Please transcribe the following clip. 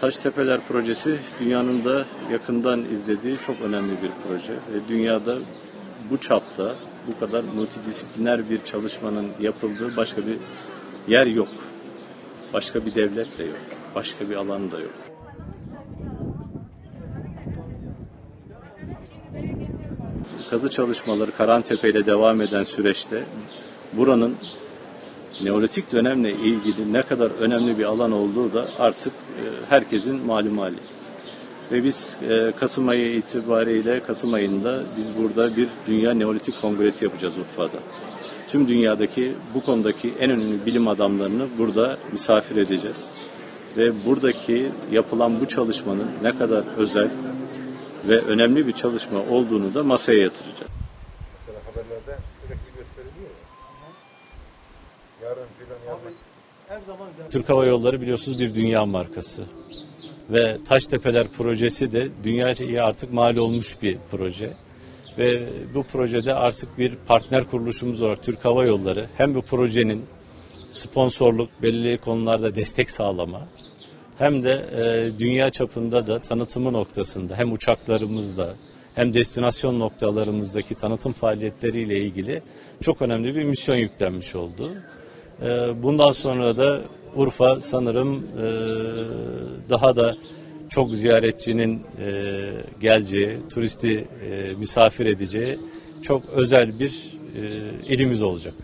Taştepeler projesi dünyanın da yakından izlediği çok önemli bir proje. Ve dünyada bu çapta bu kadar multidisipliner bir çalışmanın yapıldığı başka bir yer yok. Başka bir devlet de yok. Başka bir alan da yok. Kazı çalışmaları Karantepe ile devam eden süreçte buranın Neolitik dönemle ilgili ne kadar önemli bir alan olduğu da artık e, herkesin malum hali. Ve biz e, Kasım ayı itibariyle Kasım ayında biz burada bir Dünya Neolitik Kongresi yapacağız Urfa'da. Tüm dünyadaki bu konudaki en önemli bilim adamlarını burada misafir edeceğiz. Ve buradaki yapılan bu çalışmanın ne kadar özel ve önemli bir çalışma olduğunu da masaya yatıracağız. Mesela haberlerde sürekli gösteriliyor Türk Hava Yolları biliyorsunuz bir dünya markası. Ve Taştepeler projesi de dünyaya artık mal olmuş bir proje. Ve bu projede artık bir partner kuruluşumuz olarak Türk Hava Yolları hem bu projenin sponsorluk, belirli konularda destek sağlama hem de e, dünya çapında da tanıtımı noktasında hem uçaklarımızda hem destinasyon noktalarımızdaki tanıtım faaliyetleriyle ilgili çok önemli bir misyon yüklenmiş oldu. E, bundan sonra da Urfa sanırım e, daha da çok ziyaretçinin e, geleceği, turisti e, misafir edeceği çok özel bir ilimiz olacak.